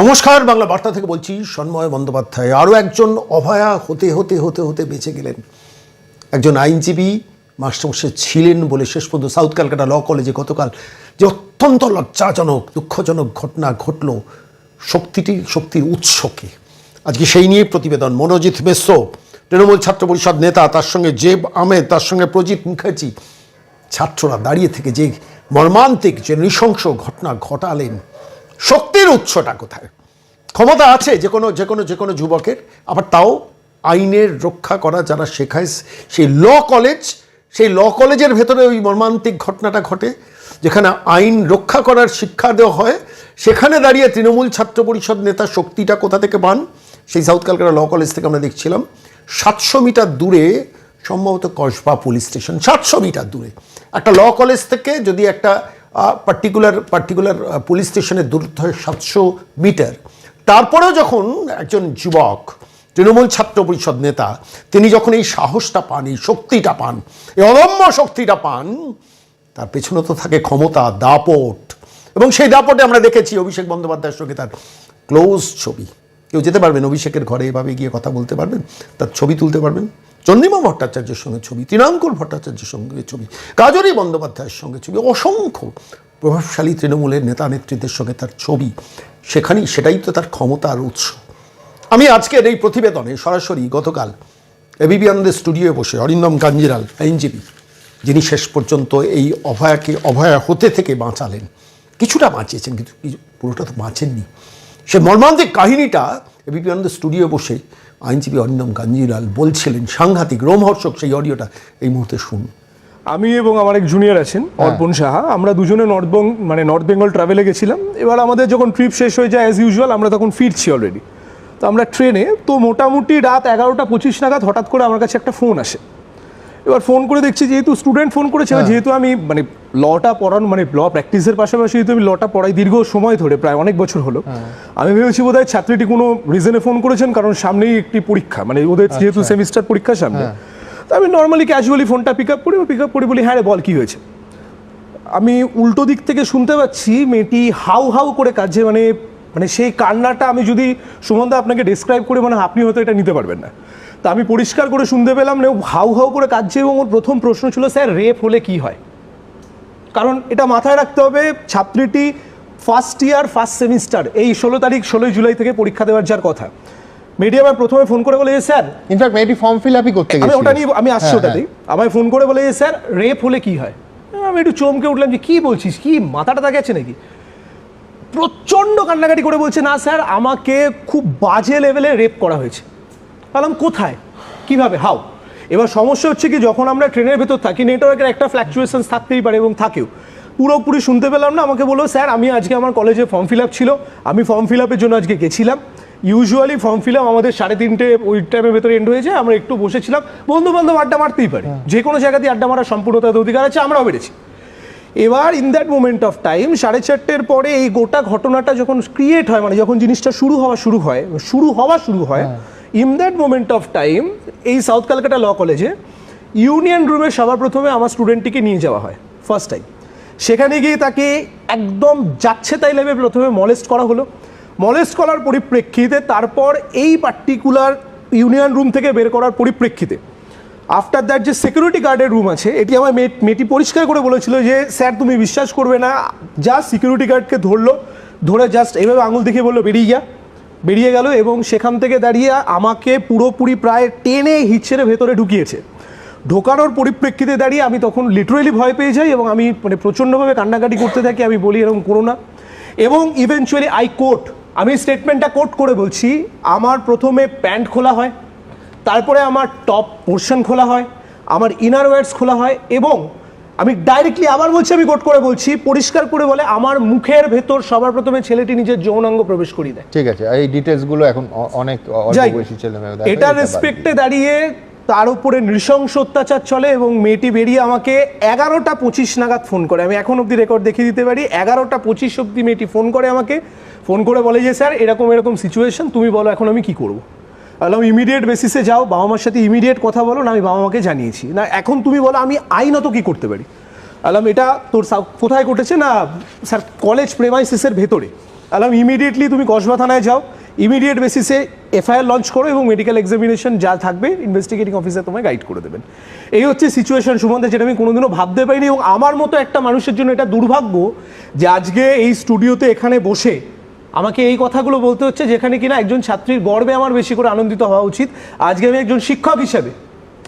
নমস্কার, বাংলা বার্তা থেকে বলছি, সন্ময় বন্দ্যোপাধ্যায়। আরও একজন অভয়া হতে হতে হতে হতে বেঁচে গেলেন। একজন আইনজীবী, মাস্টারমশাই ছিলেন বলে শেষ পর্যন্ত সাউথ ক্যালকাটা ল কলেজে গতকাল যে অত্যন্ত লজ্জাজনক, দুঃখজনক ঘটনা ঘটল শক্তিটি, শক্তির উৎসকে। আজকে সেই নিয়ে প্রতিবেদন। মনোজিৎ মিশ্র, তৃণমূল ছাত্র পরিষদ নেতা, তার সঙ্গে জেব আহমেদ, তার সঙ্গে প্রজিত মুখার্জি। ছাত্ররা দাঁড়িয়ে থেকে যে মর্মান্তিক, যে নৃশংস ঘটনা ঘটালেন শক্তির উৎসটা কোথায়? ক্ষমতা আছে যে কোনো যে কোনো যে কোনো যুবকের, আবার তাও আইনের রক্ষা করা যারা শেখায়, সেই ল কলেজ, সেই ল কলেজের ভেতরে ওই মর্মান্তিক ঘটনাটা ঘটে, যেখানে আইন রক্ষা করার শিক্ষা দেওয়া হয়, সেখানে দাঁড়িয়ে তৃণমূল ছাত্র পরিষদ নেতা শক্তিটা কোথা থেকে পান? সেই সাউথ ক্যালকাটা ল কলেজ থেকে আমরা দেখছিলাম, সাতশো মিটার দূরে, সম্ভবত কসবা পুলিশ স্টেশন, সাতশো মিটার দূরে। একটা ল কলেজ থেকে যদি একটা পার্টিকুলার পার্টিকুলার পুলিশ স্টেশনের দূরত্ব হয় সাতশো মিটার। তারপরেও যখন একজন যুবক, তৃণমূল ছাত্র পরিষদ নেতা, তিনি যখন এই সাহসটা পান, এই শক্তিটা পান, এই অদম্য শক্তিটা পান, তার পেছনে তো থাকে ক্ষমতা, দাপট। এবং সেই দাপটে আমরা দেখেছি অভিষেক বন্দ্যোপাধ্যায়ের সঙ্গে তার ক্লোজ ছবি। কেউ যেতে পারবেন অভিষেকের ঘরে এভাবে গিয়ে কথা বলতে পারবেন? তার ছবি তুলতে পারবেন? চন্দ্রিমা ভট্টাচার্যের সঙ্গে ছবি তৃণাঙ্কুর ভট্টাচার্যের সঙ্গে ছবি, কাজরি বন্দ্যোপাধ্যায়ের সঙ্গে ছবি, অসংখ্য প্রভাবশালী তৃণমূলের নেতা নেতৃত্বের সঙ্গে তার ছবি। সেখানেই সেটাই তো তার ক্ষমতার উৎস। আমি আজকের এই প্রতিবেদনে সরাসরি গতকাল এবিপি আনন্দের স্টুডিওয়ে বসে অরিন্দম কাঞ্জিরাল, আইনজীবী, যিনি শেষ পর্যন্ত এই অভয়াকে, অভয়া হতে থেকে বাঁচালেন। কিছুটা বাঁচিয়েছেন, কিন্তু পুরোটা তো বাঁচেননি। সে মর্মান্তিক কাহিনীটা এবিপি আনন্দের স্টুডিও বসে আইনজীবী অরিন্দম কাঞ্জিলাল বলছিলেন সাংঘাতিক রোমহর্ষক সেই অডিওটা এই মুহূর্তে শুনুন। আমি এবং আমার এক জুনিয়র আছেন অর্পণ সাহা। আমরা দুজনে নর্থ বং মানে নর্থ বেঙ্গল ট্রাভেলে গেছিলাম। এবার আমাদের যখন ট্রিপ শেষ হয়ে যায় অ্যাজ ইউজুয়াল আমরা তখন ফিরছি অলরেডি তো আমরা ট্রেনে তো মোটামুটি রাত এগারোটা পঁচিশ নাগাদ হঠাৎ করে আমার কাছে একটা ফোন আসে। এবার ফোন করে দেখছি যেহেতু স্টুডেন্ট ফোন করেছে যেহেতু আমি মানে লটা পড়ানো মানে ল প্র্যাকটিসের পাশাপাশি যেহেতু আমি লটা পড়াই দীর্ঘ সময় ধরে প্রায় অনেক বছর হলো আমি ভেবেছি বোধহয় ছাত্রীটি কোনো রিজনে ফোন করেছেন কারণ সামনেই একটি পরীক্ষা মানে ওদের যেহেতু সেমিস্টার পরীক্ষা সামনে। তো আমি নর্মালি ক্যাজুয়ালি ফোনটা পিক আপ করি পিক আপ করি বলি হ্যাঁ রে বল কী হয়েছে? আমি উল্টো দিক থেকে শুনতে পাচ্ছি মেয়েটি হাউ হাউ করে কাঁদছে মানে মানে সেই কান্নাটা আমি যদি সুমনদা আপনাকে ডিসক্রাইব করে মানে আপনি হয়তো এটা নিতে পারবেন না। তা আমি পরিষ্কার করে শুনতে পেলাম না ও হাউ হাউ করে কাঁদছে এবং ওর প্রথম প্রশ্ন ছিল স্যার রেপ হলে কি হয়? কারণ এটা মাথায় রাখতে হবে ছাত্রীটি ফার্স্ট ইয়ার ফার্স্ট সেমিস্টার এই ষোলো তারিখ ষোলোই জুলাই থেকে পরীক্ষা দেওয়ার যার কথা। মেয়েটি আমার প্রথমে ফোন করে বলে যে স্যার ইনফ্যাক্ট মেয়েটি ফর্ম ফিল আপই করতে আমি ওটা নিয়ে আমি আসছি হ্যাঁ, ওটাতেই। আমায় ফোন করে বলে যে স্যার রেপ হলে কি হয়? আমি একটু চমকে উঠলাম যে কি বলছিস? কি মাথাটা তাকে আছে নাকি? প্রচণ্ড কান্নাকাটি করে বলছে না স্যার আমাকে খুব বাজে লেভেলে রেপ করা হয়েছে। বললাম কোথায়? কীভাবে? হাও এবার সমস্যা হচ্ছে কি যখন আমরা ট্রেনের ভেতর থাকি নেটওয়ার্কের একটা ফ্ল্যাকচুয়েশন থাকতেই পারে এবং থাকেও। পুরোপুরি শুনতে পেলাম না আমাকে বলল স্যার আমি আজকে আমার কলেজে ফর্ম ফিল আপ ছিল। আমি ফর্ম ফিল আপের জন্য আজকে গেছিলাম। ইউজুয়ালি ফর্ম ফিল আপ আমাদের সাড়ে তিনটে ওই টাইমের ভেতরে এন্ড হয়ে যায় আমরা একটু বসেছিলাম। বন্ধু বান্ধব আড্ডা মারতেই পারে। যে কোনো জায়গাতেই আড্ডা মারার সম্পূর্ণ তাদের অধিকার আছে আমরাও বেড়েছি। এবার in that moment of time সাড়ে চারটের পরে এই গোটা ঘটনাটা যখন ক্রিয়েট হয় মানে যখন জিনিসটা শুরু হওয়া শুরু হয় শুরু হওয়া শুরু হয়। In that moment of time, এই সাউথ ক্যালকাটা ল কলেজে ইউনিয়ন রুমে সবার প্রথমে আমার স্টুডেন্টটিকে নিয়ে যাওয়া হয় ফার্স্ট টাইম সেখানে গিয়ে তাকে একদম যাচ্ছে তাই লেভে প্রথমে মলেস্ট করা হলো। মলেস্ট করার পরিপ্রেক্ষিতে তারপর এই পার্টিকুলার ইউনিয়ন রুম থেকে বের করার পরিপ্রেক্ষিতে আফটার দ্যাট যে সিকিউরিটি গার্ডের রুম আছে, এটি আমার মেয়ে মেয়েটি পরিষ্কার করে বলেছিল যে, স্যার, তুমি বিশ্বাস করবে না, যা সিকিউরিটি গার্ডকে ধরলো, ধরে জাস্ট এইভাবে আঙুল দেখিয়ে বলল, বেরিয়ে যা। বেরিয়ে গেল এবং সেখান থেকে দাঁড়িয়ে আমাকে পুরোপুরি প্রায় টেনে হিচ্ছেরে ভেতরে ঢুকিয়েছে। ঢোকানোর পরিপ্রেক্ষিতে দাঁড়িয়ে আমি তখন লিটারেলি ভয় পেয়ে যাই এবং আমি মানে প্রচণ্ডভাবে কান্নাকাটি করতে থাকি, আমি বলি এরকম করো না। এবং ইভেনচুয়ালি আই কোট আমি স্টেটমেন্টটা কোট করে বলছি, আমার প্রথমে প্যান্ট খোলা হয়, তারপরে আমার টপ পোর্শন খোলা হয়, আমার ইনার ওয়ার্ডস খোলা হয় এবং আমি ডাইরেক্টলি আবার বলছি আমি কোট করে বলছি পরিষ্কার করে বলে আমার মুখের ভেতর সবার প্রথমে ছেলেটি নিজের যৌনাঙ্গ প্রবেশ করিয়ে দেয়। ঠিক আছে এই ডিটেলসগুলো এখন অনেক বয়সী ছেলে এটা রেসপেক্টে দাঁড়িয়ে তার উপরে নৃশংস অত্যাচার চলে এবং মেয়েটি বেরিয়ে আমাকে এগারোটা পঁচিশ নাগাদ ফোন করে। আমি এখন অবধি রেকর্ড দেখিয়ে দিতে পারি এগারোটা পঁচিশ অবধি মেয়েটি ফোন করে আমাকে ফোন করে বলে যে স্যার এরকম এরকম সিচুয়েশন তুমি বলো এখন আমি কি করব? বললাম ইমিডিয়েট বেসিসে যাও, বাবা মার সাথে ইমিডিয়েট কথা বলো, না আমি বাবা মাকে জানিয়েছি। না, এখন তুমি বলো, আমি আইনত কি করতে পারি? আলাম, এটা তোর কোথায় ঘটেছে? না, স্যার কলেজ প্রেমাইসিসের ভেতরে। আলাম ইমিডিয়েটলি তুমি কসবা থানায় যাও ইমিডিয়েট বেসিসে এফআইআর লঞ্চ করো এবং মেডিকেল এক্সামিনেশন যা থাকবে ইনভেস্টিগেটিং অফিসার তোমায় গাইড করে দেবেন। এই হচ্ছে সিচুয়েশন সুমন্তে, যেটা আমি কোনোদিনও ভাবতে পারিনি এবং আমার মতো একটা মানুষের জন্য এটা দুর্ভাগ্য যে আজকে এই স্টুডিওতে এখানে বসে আমাকে এই কথাগুলো বলতে হচ্ছে যেখানে কিনা একজন ছাত্রীর গর্বে আমার বেশি করে আনন্দিত হওয়া উচিত। আজকে আমি একজন শিক্ষক হিসেবে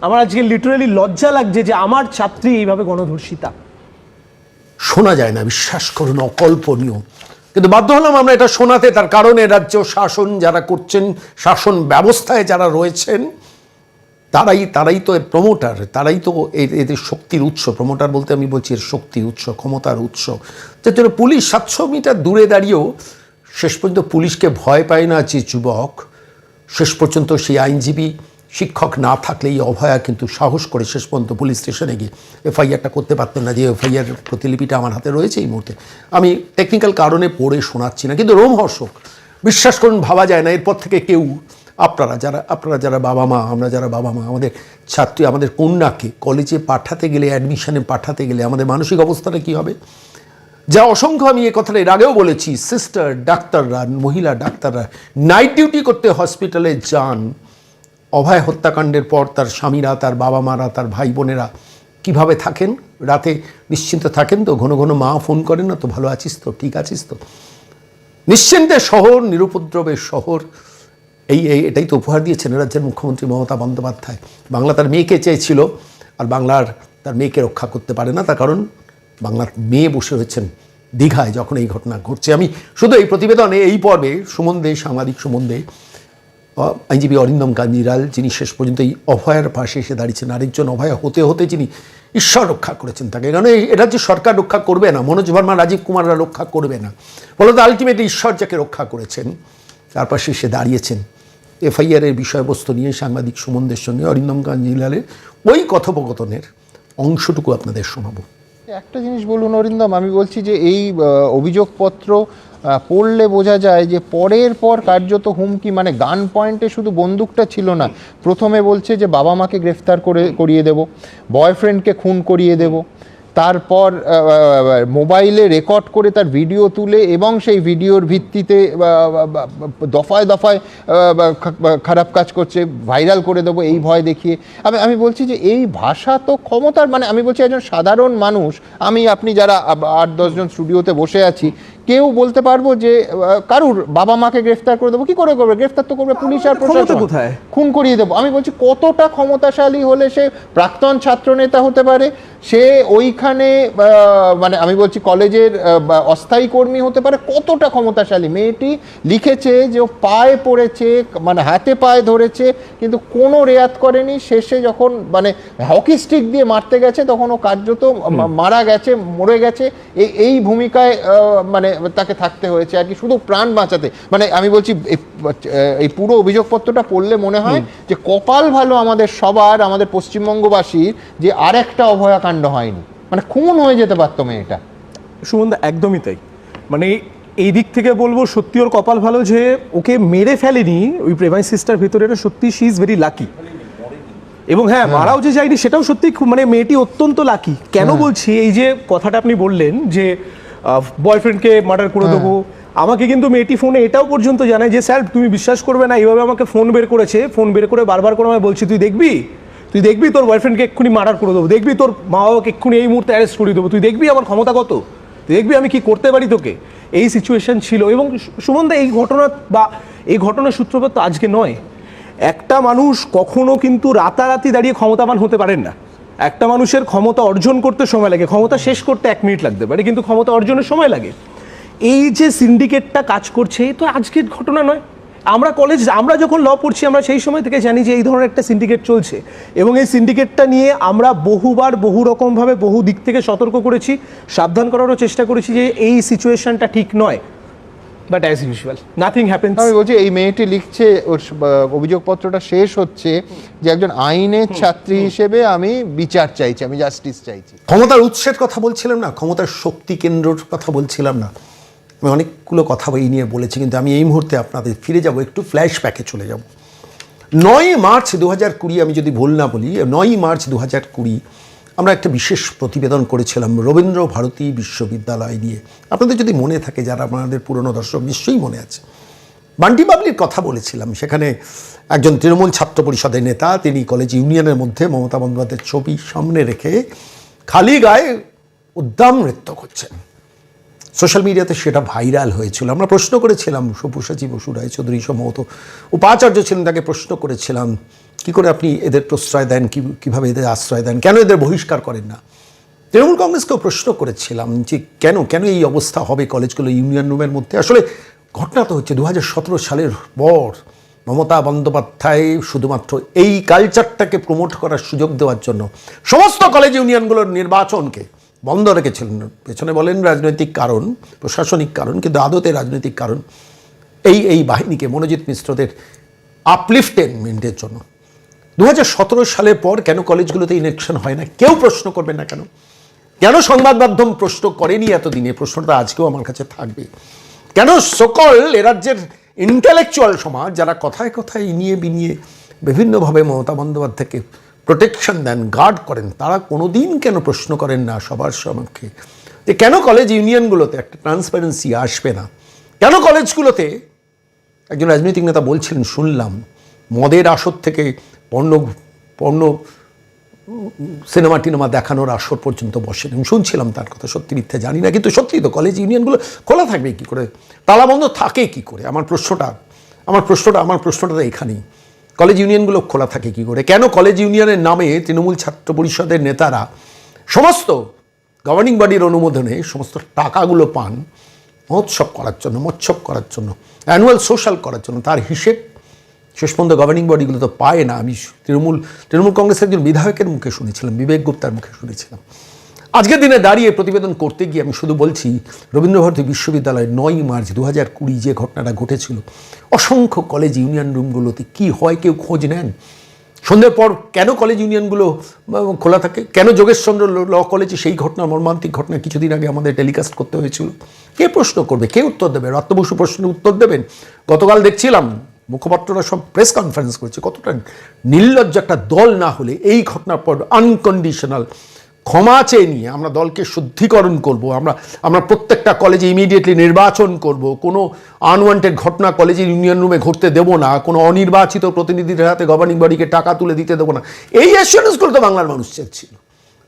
আমার আজকে লিটারালি লজ্জা লাগছে যে আমার ছাত্রী এইভাবে গণধর্ষিতা। শোনা যায় না, বিশ্বাস করুন, অকল্পনীয়। কিন্তু বাধ্য হলাম আমরা এটা শোনাতে, তার কারণ রাজ্য শাসন যারা করছেন, শাসন ব্যবস্থায় যারা রয়েছেন, তারাই তারাই তো এর প্রমোটার তারাই তো এদের শক্তির উৎস। প্রমোটার বলতে আমি বলছি এর শক্তির উৎস, ক্ষমতার উৎস। জন্য পুলিশ সাতশো মিটার দূরে দাঁড়িয়েও শেষ পর্যন্ত পুলিশকে ভয় পায় না যে যুবক। শেষ পর্যন্ত সেই আইনজীবী শিক্ষক না থাকলে এই অভয়া কিন্তু সাহস করে শেষ পর্যন্ত পুলিশ স্টেশনে গিয়ে এফআইআরটা করতে পারতেন না যে এফআইআর প্রতিলিপিটা আমার হাতে রয়েছে এই মুহূর্তে। আমি টেকনিক্যাল কারণে পড়ে শোনাচ্ছি না, কিন্তু রোমহর্ষক বিশ্বাস করুন, ভাবা যায় না। এরপর থেকে কেউ, আপনারা যারা আপনারা যারা বাবা মা, আমরা যারা বাবা মা, আমাদের ছাত্রী, আমাদের কন্যাকে কলেজে পাঠাতে গেলে অ্যাডমিশনে পাঠাতে গেলে আমাদের মানসিক অবস্থাটা কী হবে? যা অসংখ্য আমি এ কথাটা এর আগেও বলেছি সিস্টার ডাক্তাররা, মহিলা ডাক্তাররা নাইট ডিউটি করতে হসপিটালে যান। অভয় হত্যাকাণ্ডের পর তার স্বামীরা, তার বাবা মারা তার ভাই বোনেরা কীভাবে থাকেন? রাতে নিশ্চিন্ত থাকেন তো? ঘন ঘন মা ফোন করেন, না তো ভালো আছিস তো? ঠিক আছিস তো? নিশ্চিন্তে শহর নিরুপদ্রবের শহর। এই এই, এটাই তো উপহার দিয়েছেন রাজ্যের মুখ্যমন্ত্রী মমতা বন্দ্যোপাধ্যায়। বাংলা তার মেয়েকে চেয়েছিল, আর বাংলার তার মেয়েকে রক্ষা করতে পারে না তার কারণ বাংলার মেয়ে বসে রয়েছেন দীঘায় যখন এই ঘটনা ঘটছে। আমি শুধু এই প্রতিবেদনে, এই পর্বে সুমন্দে সাংবাদিক সুমন্দে আইনজীবী অরিন্দম কাঞ্জিরাল, যিনি শেষ পর্যন্ত এই অভয়ার পাশে এসে দাঁড়িয়েছেন, আরেকজন অভয়া হতে হতে যিনি ঈশ্বর রক্ষা করেছেন তাকে। কারণ এটা যে সরকার রক্ষা করবে না, মনোজ ভার্মা, রাজীব কুমাররা রক্ষা করবে না। ফলত আলটিমেটলি ঈশ্বর যাকে রক্ষা করেছেন, তার পাশে এসে দাঁড়িয়েছেন। এফআইআর এর বিষয়বস্তু নিয়ে সাংবাদিক সুমনদের সঙ্গে অরিন্দম কাঞ্জিলালের ওই কথোপকথনের অংশটুকু আপনাদের শোনাবো। একটা জিনিস বলুন অরিন্দম, আমি বলছি যে এই অভিযোগপত্র পড়লে বোঝা যায় যে পরের পর কার্যত হুমকি মানে গান পয়েন্টে শুধু বন্দুকটা ছিল না, প্রথমে বলছে যে বাবা মাকে গ্রেফতার করে, করিয়ে দেব, বয়ফ্রেন্ডকে খুন করিয়ে দেব তারপর মোবাইলে রেকর্ড করে তার ভিডিও তুলে এবং সেই ভিডিওর ভিত্তিতে দফায় দফায় খারাপ কাজ করছে ভাইরাল করে দেবো এই ভয় দেখিয়ে। আমি আমি বলছি যে এই ভাষা তো ক্ষমতার মানে আমি বলছি একজন সাধারণ মানুষ আমি আপনি যারা আট দশজন স্টুডিওতে বসে আছি কেউ বলতে পারব যে কারুর বাবা মাকে গ্রেফতার করে দেবো কি করে করবে? গ্রেফতার তো করবে পুলিশ আর প্রশাসন। কোথায়? খুন করিয়ে দেবো। আমি বলছি কতটা ক্ষমতাশালী হলে সে প্রাক্তন ছাত্রনেতা হতে পারে সে ওইখানে মানে আমি বলছি কলেজের অস্থায়ী কর্মী হতে পারে কতটা ক্ষমতাশালী। মেয়েটি লিখেছে যে ও পায়ে পড়েছে মানে হাতে পায়ে ধরেছে কিন্তু কোনো রেয়াত করেনি। শেষে যখন মানে হকি স্টিক দিয়ে মারতে গেছে তখন ও কার্যত মারা গেছে মরে গেছে। এই এই ভূমিকায় মানে তাকে থাকতে হয়েছে আর কি শুধু প্রাণ বাঁচাতে। মানে আমি বলছি এই- পুরো অভিযোগপত্রটা পড়লে মনে হয় যে কপাল ভালো আমাদের সবার আমাদের পশ্চিমবঙ্গবাসীর যে আর একটা অভয়াকাণ্ড হয়নি। মানে খুন হয়ে যেতে পারতো মেয়েটা। সুমন্দা একদমই তাই। মানে এই দিক থেকে বলব সত্যি ওর কপাল ভালো যে ওকে মেরে ফেলেনি ওই প্রেমাই সিস্টার ভিতরে এটা সত্যি শি ইজ ভেরি লাকি এবং হ্যাঁ মারাও যে যায়নি সেটাও সত্যি খুব মানে মেয়েটি অত্যন্ত লাকি কেন বলছি এই যে কথাটা আপনি বললেন যে বয়ফ্রেন্ডকে মার্ডার করে দেবো আমাকে কিন্তু মেয়েটি ফোনে এটাও পর্যন্ত জানায় যে স্যার তুমি বিশ্বাস করবে না এইভাবে আমাকে ফোন বের করেছে ফোন বের করে বারবার করে আমায় বলছি তুই দেখবি? তুই দেখবি তোর বয়ফ্রেন্ডকে এক্ষুনি মার্ডার করে দেবো, দেখবি তোর মা বাবাকে এক্ষুনি এই মুহূর্তে অ্যারেস্ট করে দেবো, তুই দেখবি আমার ক্ষমতা কত, তুই দেখবি আমি কি করতে পারি তোকে। এই সিচুয়েশন ছিল এবং সুমনদা এই ঘটনা বা এই ঘটনার সূত্রপাত তো আজকে নয়। একটা মানুষ কখনো কিন্তু রাতারাতি দাঁড়িয়ে ক্ষমতাবান হতে পারেন না। একটা মানুষের ক্ষমতা অর্জন করতে সময় লাগে, ক্ষমতা শেষ করতে এক মিনিট লাগতে পারে, কিন্তু ক্ষমতা অর্জনের সময় লাগে। এই যে সিন্ডিকেটটা কাজ করছে তো আজকের ঘটনা নয়। আমরা কলেজ আমরা যখন ল পড়ছি আমরা সেই সময় থেকে জানি যে এই ধরনের একটা সিন্ডিকেট চলছে। এবং এই সিন্ডিকেটটা নিয়ে আমরা বহুবার বহু রকমভাবে বহু দিক থেকে সতর্ক করেছি সাবধান করারও চেষ্টা করেছি যে এই সিচুয়েশনটা ঠিক নয়। But as usual nothing happens আমি বলছি এই মেয়েটি লিখছে ওর অভিযোগপত্রটা শেষ হচ্ছে যে একজন আইনের ছাত্রী হিসেবে আমি বিচার চাইছি আমি জাস্টিস চাইছি। ক্ষমতার উৎসের কথা বলছিলাম না? ক্ষমতার শক্তি কেন্দ্রর কথা বলছিলাম না? আমি অনেকগুলো কথা এই নিয়ে বলেছি, কিন্তু আমি এই মুহূর্তে আপনাদের ফিরে যাব, একটু ফ্ল্যাশ ব্যাকে চলে যাব। নয় মার্চ দু হাজার কুড়ি, আমি যদি ভুল না বলি নয়ই মার্চ দু হাজার কুড়ি আমরা একটা বিশেষ প্রতিবেদন করেছিলাম, রবীন্দ্র ভারতী বিশ্ববিদ্যালয় নিয়ে। আপনাদের যদি মনে থাকে, যারা আমাদের পুরনো দর্শক, নিশ্চয়ই মনে আছে। বান্টি বাবলির কথা বলেছিলাম, সেখানে একজন তৃণমূল ছাত্র পরিষদের নেতা, তিনি কলেজ ইউনিয়নের মধ্যে মমতা বন্দ্যোপাধ্যায়ের ছবি সামনে রেখে খালি গায়ে উদ্দাম নৃত্য করছেন। সোশ্যাল মিডিয়াতে সেটা ভাইরাল হয়েছিল। আমরা প্রশ্ন করেছিলাম, সব্যসাচী বসু রায়চৌধুরী সম্ভবত উপাচার্য ছিলেন, তাকে প্রশ্ন করেছিলাম, কি করে আপনি এদের প্রশ্রয় দেন? কীভাবে এদের আশ্রয় দেন? কেন এদের বহিষ্কার করেন না? তৃণমূল কংগ্রেসকেও প্রশ্ন করেছিলাম যে কেন কেন এই অবস্থা হবে কলেজগুলো ইউনিয়ন রুমের মধ্যে? আসলে ঘটনা তো হচ্ছে দু হাজার সতেরো সালের পর মমতা বন্দ্যোপাধ্যায় শুধুমাত্র এই কালচারটাকে প্রমোট করার সুযোগ দেওয়ার জন্য সমস্ত কলেজ ইউনিয়নগুলোর নির্বাচনকে বন্ধ রেখেছিলেন। পেছনে বলেন রাজনৈতিক কারণ, প্রশাসনিক কারণ, কিন্তু আদতে রাজনৈতিক কারণ। এই এই বাহিনীকে মনোজিৎ মিশ্রদের আপলিফটেনমেন্টের জন্য। দু সালের পর কেন কলেজগুলোতে ইলেকশন হয় না? কেউ প্রশ্ন করবে না কেন? কেন সংবাদ মাধ্যম প্রশ্ন করেনি এতদিনে? প্রশ্নটা আজকেও আমার কাছে থাকবে। কেন সকল এ রাজ্যের ইন্টেলেকচুয়াল সমাজ, যারা কথায় কথায় নিয়ে বিনিয়ে বিভিন্নভাবে মমতা বন্দ্যোপাধ্যায়কে প্রোটেকশন দেন গার্ড করেন। তারা কোনোদিন কেন প্রশ্ন করেন না সবার সমক্ষে যে কেন কলেজ ইউনিয়নগুলোতে একটা ট্রান্সপারেন্সি আসবে না? কেন কলেজগুলোতে একজন রাজনৈতিক নেতা বলছিলেন, শুনলাম, মদের আসর থেকে পণ্য পণ্য, সিনেমা, টিনেমা দেখানোর আসর পর্যন্ত বসেন শুনছিলাম তার কথা, সত্যি মিথ্যে জানি না। কিন্তু সত্যি তো কলেজ ইউনিয়নগুলো খোলা থাকবে কি করে? তালাবন্ধ থাকে কি করে? আমার প্রশ্নটা আমার প্রশ্নটা আমার প্রশ্নটা তো এখানেই। কলেজ ইউনিয়নগুলো খোলা থাকে কি করে? কেন কলেজ ইউনিয়নের নামে তৃণমূল ছাত্র পরিষদের নেতারা সমস্ত গভর্নিং বডির অনুমোদনে সমস্ত টাকাগুলো পান, মহোৎসব করার জন্য মৎসব করার জন্য অ্যানুয়াল সোশ্যাল করার জন্য, তার হিসেব শেষ পর্যন্ত গভর্নিং বডিগুলো তো পায় না। আমি তৃণমূল তৃণমূল কংগ্রেসের একজন বিধায়কের মুখে শুনেছিলাম, বিবেক গুপ্তার মুখে শুনেছিলাম। আজকের দিনে দাঁড়িয়ে প্রতিবেদন করতে গিয়ে আমি শুধু বলছি রবীন্দ্রভারতী বিশ্ববিদ্যালয়ে নয় মার্চ দু হাজার কুড়ি যে ঘটনাটা ঘটেছিল, অসংখ্য কলেজ ইউনিয়ন রুমগুলোতে কি হয় কেউ খোঁজ নেন? সন্ধ্যের পর কেন কলেজ ইউনিয়নগুলো খোলা থাকে? কেন যোগেশচন্দ্র ল কলেজে সেই ঘটনা, মর্মান্তিক ঘটনা কিছুদিন আগে আমাদের টেলিকাস্ট করতে হয়েছিল? কে প্রশ্ন করবে? কে উত্তর দেবে? রত্ন বসু প্রশ্নের উত্তর দেবেন? গতকাল দেখছিলাম, মুখপাত্ররা সব প্রেস কনফারেন্স করেছে। কতটা নির্লজ্জ একটা দল না হলে এই ঘটনার পর আনকন্ডিশনাল ক্ষমা চেয়ে নিয়ে আমরা দলকে শুদ্ধিকরণ করব, আমরা আমরা প্রত্যেকটা কলেজে ইমিডিয়েটলি নির্বাচন করব, কোনো আনওয়ান্টেড ঘটনা কলেজের ইউনিয়ন রুমে ঘটতে দেবো না, কোনো অনির্বাচিত প্রতিনিধিদের হাতে গভর্নিং বডিকে টাকা তুলে দিতে দেবো না। এই অ্যাসুরেন্সগুলো তো বাংলার মানুষ চাচ্ছিল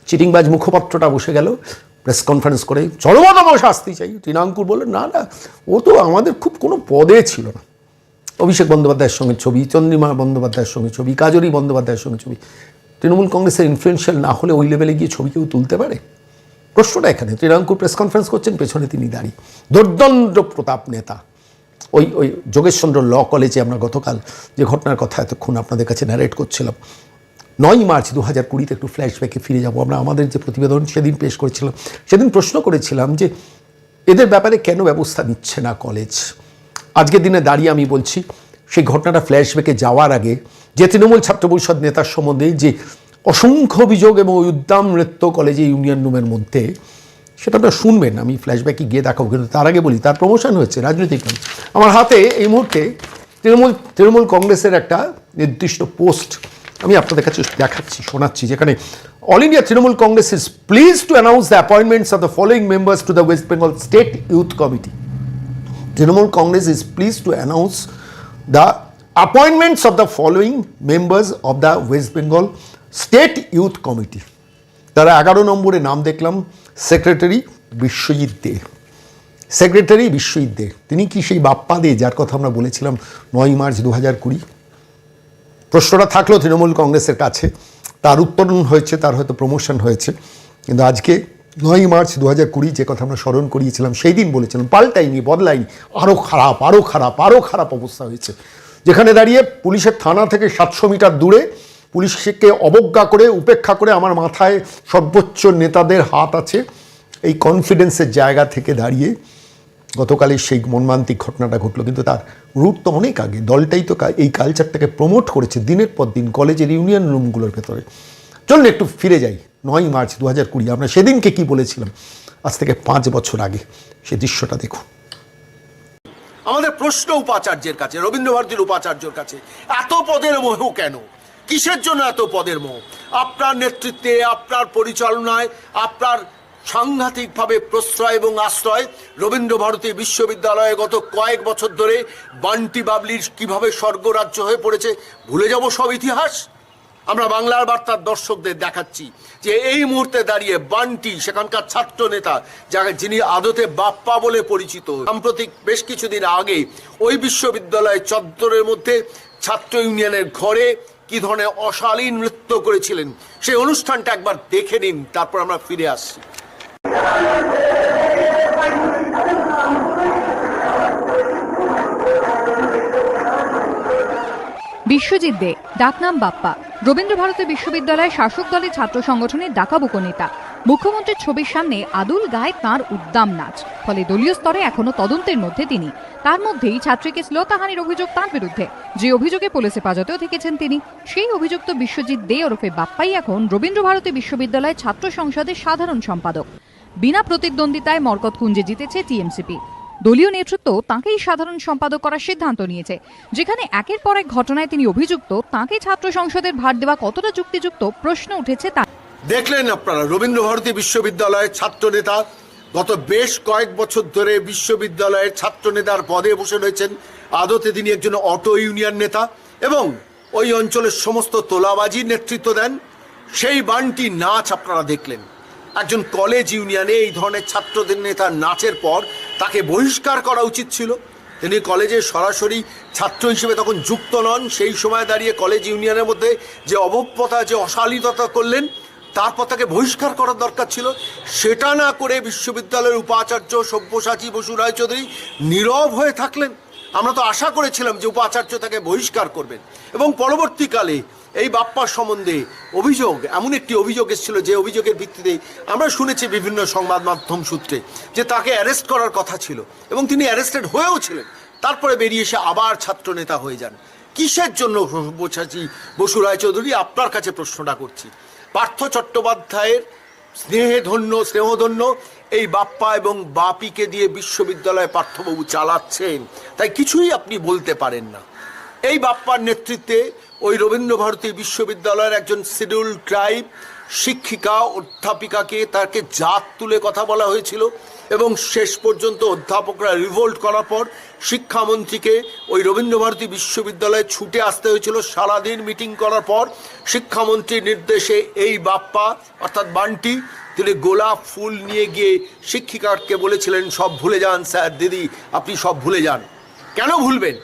চিটিংবাজ মুখপাত্রটা বসে গেল প্রেস কনফারেন্স করে চরমতম শাস্তি চাই। তৃণাঙ্কুর বললেন, না না, ও তো আমাদের খুব কোনো পদে ছিল না। অভিষেক বন্দ্যোপাধ্যায়ের সঙ্গে ছবি, চন্দ্রিমা বন্দ্যোপাধ্যায়ের সঙ্গে ছবি, কাজরি বন্দ্যোপাধ্যায়ের সঙ্গে ছবি। তৃণমূল কংগ্রেসের ইনফ্লুয়েন্সিয়াল না হলে ওই লেভেলে গিয়ে ছবি কেউ তুলতে পারে? প্রশ্নটা এখানে। তৃণাঙ্কুর প্রেস কনফারেন্স করছেন, পেছনে তিনি দাঁড়িয়ে। দুর্দণ্ড প্রতাপ নেতা। ওই ওই যোগেশচন্দ্র ল কলেজে আমরা গতকাল যে ঘটনার কথা এতক্ষণ আপনাদের কাছে ন্যারেট করছিলাম, নয় মার্চ দু হাজার কুড়িতে একটু ফ্ল্যাশব্যাকে ফিরে যাব। আমরা আমাদের যে প্রতিবেদন সেদিন পেশ করেছিলাম, সেদিন প্রশ্ন করেছিলাম যে এদের ব্যাপারে কেন ব্যবস্থা নিচ্ছে না কলেজ আজকের দিনে দাঁড়িয়ে আমি বলছি, সেই ঘটনাটা ফ্ল্যাশব্যাকে যাওয়ার আগে যে তৃণমূল ছাত্র পরিষদ নেতার সম্বন্ধে যে অসংখ্য অভিযোগ এবং উদ্দাম নৃত্য কলেজে ইউনিয়ন রুমের মধ্যে, সেটা আপনারা শুনবেন, আমি ফ্ল্যাশব্যাকে গিয়ে দেখাবো, কিন্তু তার আগে বলি, তার প্রমোশন হয়েছে, রাজনৈতিক আমার হাতে এই মুহূর্তে তৃণমূল তৃণমূল কংগ্রেসের একটা নির্দিষ্ট পোস্ট আমি আপনাদের কাছে দেখাচ্ছি, শোনাচ্ছি, যেখানে all India Trinamool Congress is please to announce the appointments of the following members to the West Bengal state youth committee Trinamool Congress is please to announce the appointments of the following members of the West Bengal State Youth Committee. তারা এগারো নম্বরে নাম দেখলাম secretary Biswajit Dey secretary Biswajit Dey তিনি কি সেই বাপ্পা দে যার কথা আমরা বলেছিলাম নয় মার্চ দু হাজার কুড়ি? প্রশ্নটা থাকল তৃণমূল কংগ্রেসের কাছে। তার উত্তরণ হয়েছে, তার হয়তো প্রমোশন হয়েছে। কিন্তু আজকে নয় মার্চ দু হাজার কুড়ি যে কথা আমরা স্মরণ করিয়েছিলাম, সেই দিন বলেছিলাম, পাল্টাইনি, বদলাইনি আরও খারাপ আরও খারাপ আরও খারাপ অবস্থা হয়েছে। যেখানে দাঁড়িয়ে পুলিশের থানা থেকে সাতশো মিটার দূরে পুলিশকে অবজ্ঞা করে, উপেক্ষা করে আমার মাথায় সর্বোচ্চ নেতাদের হাত আছে। এই কনফিডেন্সের জায়গা থেকে দাঁড়িয়ে গতকালের সেই মর্মান্তিক ঘটনাটা ঘটলো। কিন্তু তার রুট তো অনেক আগে। দলটাই তো এই কালচারটাকে প্রমোট করেছে দিনের পর দিন কলেজের ইউনিয়ন রুমগুলোর ভেতরে। চলুন একটু ফিরে যাই। নয় মার্চ দু হাজার কুড়ি। আমরা সেদিনকে কি বলেছিলাম? আজ থেকে পাঁচ বছর আগে। সে দৃশ্যটা দেখুন। আমাদের প্রশ্ন উপাচার্যের কাছে, রবীন্দ্রভারতীর উপাচার্যর কাছে, এত পদের মোহ কেন? কিসের জন্য এত পদের মোহ? আপনার নেতৃত্বে, আপনার পরিচালনায়, আপনার সাংঘাতিকভাবে প্রশ্রয় এবং আশ্রয় রবীন্দ্র ভারতী বিশ্ববিদ্যালয়ে গত কয়েক বছর ধরে বান্টি বাবলির কীভাবে স্বর্গরাজ্য হয়ে পড়েছে, ভুলে যাব সব ইতিহাস? আমরা বাংলার বার্তার দর্শকদের দেখাচ্ছি যে এই মুহূর্তে দাঁড়িয়ে বান্টি, সেখানকার ছাত্র নেতা যাকে যিনি আদতে বাপ্পা বলে পরিচিত, সাম্প্রতিক বেশ কিছুদিন আগে ওই বিশ্ববিদ্যালয় চত্বরের মধ্যে ছাত্র ইউনিয়নের ঘরে কি ধরনের অশালীন নৃত্য করেছিলেন, সেই অনুষ্ঠানটা একবার দেখে নিন, তারপর আমরা ফিরে আসছি। বিশ্বজিৎ দে ডাকনাম বাপ্পা। রবীন্দ্র ভারতী বিশ্ববিদ্যালয়ের শাসক দলের ছাত্র সংগঠনের ডাকাবুকো নেতা। মুখ্যমন্ত্রীর ছবির সামনে আদুল গায়ে তাঁর উদ্দাম নাচ। ফলে দলীয় স্তরে এখনও তদন্তের মধ্যে তিনি। তার মধ্যেই ছাত্রীকে শ্লোতাহানির অভিযোগ তাঁর বিরুদ্ধে। যে অভিযোগে পুলিশে পাজাতেও থেকেছেন তিনি, সেই অভিযুক্ত বিশ্বজিৎ দে ওরফে বাপ্পাই এখন রবীন্দ্র ভারতী বিশ্ববিদ্যালয়ের ছাত্র সংসদের সাধারণ সম্পাদক। বিনা প্রতিদ্বন্দ্বিতায় মরকত কুঞ্জে জিতেছে টিএমসিপি। দলীয় নেতৃত্ব তাঁকেই সাধারণ সম্পাদক করার সিদ্ধান্ত নিয়েছে, যেখানে একের পর এক ঘটনায় তিনি অভিযুক্ত। তাঁকে ছাত্র সংসদের ভার দেওয়া কতটা যুক্তিযুক্ত প্রশ্ন উঠেছে তা দেখলেন আপনারা, রবীন্দ্র ভারতী বিশ্ববিদ্যালয়ের ছাত্র নেতা গত বেশ কয়েক বছর ধরে বিশ্ববিদ্যালয়ের ছাত্র নেতার পদে বসে রয়েছেন আদতে তিনি একজন অটো ইউনিয়ন নেতা এবং ওই অঞ্চলের সমস্ত তোলাবাজির নেতৃত্ব দেন। সেই বানটি নাচ আপনারা দেখলেন। একজন কলেজ ইউনিয়নে এই ধরনের ছাত্রদের নেতার নাচের পর তাকে বহিষ্কার করা উচিত ছিল। তিনি কলেজে সরাসরি ছাত্র হিসেবে তখন যুক্ত নন। সেই সময় দাঁড়িয়ে কলেজ ইউনিয়নের মধ্যে যে অভব্যতা যে অশালীনতা করলেন, তারপর তাকে বহিষ্কার করার দরকার ছিল। সেটা না করে বিশ্ববিদ্যালয়ের উপাচার্য সব্যসাচী বসু রায়চৌধুরী নীরব হয়ে থাকলেন। আমরা তো আশা করেছিলাম যে উপাচার্য তাকে বহিষ্কার করবেন। এবং পরবর্তীকালে এই বাপ্পার সম্বন্ধে অভিযোগ, এমন একটি অভিযোগ এসেছিল যে অভিযোগের ভিত্তিতে আমরা শুনেছি বিভিন্ন সংবাদ মাধ্যম সূত্রে যে তাকে অ্যারেস্ট করার কথা ছিল এবং তিনি অ্যারেস্টেড হয়েও ছিলেন। তারপরে বেরিয়ে এসে আবার ছাত্র নেতা হয়ে যান। কিসের জন্য বসাচ্ছি বসু রায়চৌধুরী? আপনার কাছে প্রশ্নটা করছি। পার্থ চট্টোপাধ্যায়ের স্নেহে ধন্য স্নেহধন্য এই বাপ্পা এবং বাপিকে দিয়ে বিশ্ববিদ্যালয়ে পার্থবাবু চালাচ্ছেন, তাই কিছুই আপনি বলতে পারেন না। এই বাপ্পার নেতৃত্বে ওই রবীন্দ্র ভারতী বিশ্ববিদ্যালয়ের একজন শিডিউল ট্রাইব শিক্ষিকা, অধ্যাপিকাকে তাকে জাত তুলে কথা বলা হয়েছিল এবং শেষ পর্যন্ত অধ্যাপকরা রিভোল্ট করার পর শিক্ষামন্ত্রীকে ওই রবীন্দ্র ভারতী বিশ্ববিদ্যালয়ে ছুটে আসতে হয়েছিল। সারাদিন মিটিং করার পর শিক্ষামন্ত্রীর নির্দেশে এই বাপ্পা, অর্থাৎ বান্টি, তিনি গোলাপ ফুল নিয়ে গিয়ে শিক্ষিকাকে বলেছিলেন, সব ভুলে যান স্যার, দিদি, আপনি সব ভুলে যান। কেন ভুলবেন?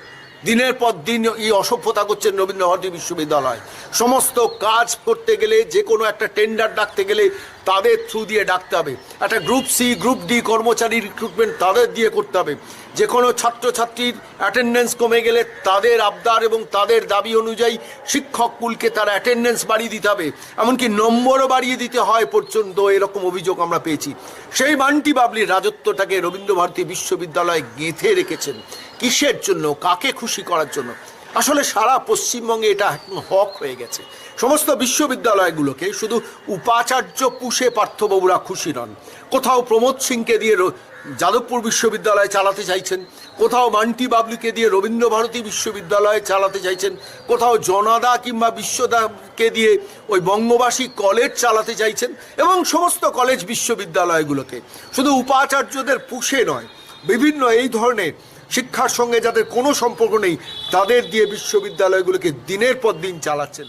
দিনের পর দিন এই অসভ্যতা করছেন রবীন্দ্র ভারতী বিশ্ববিদ্যালয়। সমস্ত কাজ করতে গেলে যে কোনো একটা টেন্ডার ডাকতে গেলে তাদের থ্রু দিয়ে ডাকতে হবে। একটা গ্রুপ সি গ্রুপ ডি কর্মচারী রিক্রুটমেন্ট তাদের দিয়ে করতে হবে। যে কোনো ছাত্রছাত্রীর অ্যাটেন্ডেন্স কমে গেলে তাদের আবদার এবং তাদের দাবি অনুযায়ী শিক্ষক কুলকে তার অ্যাটেন্ডেন্স বাড়িয়ে দিতে হবে। এমনকি নম্বরও বাড়িয়ে দিতে হয় পর্যন্ত এরকম অভিযোগ আমরা পেয়েছি। সেই বান্টি বাবলির রাজত্বটাকে রবীন্দ্র ভারতী বিশ্ববিদ্যালয়ে গেঁথে রেখেছেন। কিসের জন্য, কাকে খুশি করার জন্য? আসলে সারা পশ্চিমবঙ্গে এটা হক হয়ে গেছে। সমস্ত বিশ্ববিদ্যালয়গুলোকে শুধু উপাচার্য পুষে পার্থবাবুরা খুশি নন। কোথাও প্রমোদ সিংকে দিয়ে যাদবপুর বিশ্ববিদ্যালয় চালাতে চাইছেন, কোথাও মান্টি বাবলিকে দিয়ে রবীন্দ্র ভারতী বিশ্ববিদ্যালয় চালাতে চাইছেন, কোথাও জনাদা কিংবা বিশ্বদাকে দিয়ে ওই বঙ্গবাসী কলেজ চালাতে চাইছেন এবং সমস্ত কলেজ বিশ্ববিদ্যালয়গুলোকে। শুধু উপাচার্যদের পুষে নয়, বিভিন্ন এই ধরনের শিক্ষার সঙ্গে যাদের কোনো সম্পর্ক নেই তাদের দিয়ে বিশ্ববিদ্যালয়গুলোকে দিনের পর দিন চালাচ্ছেন।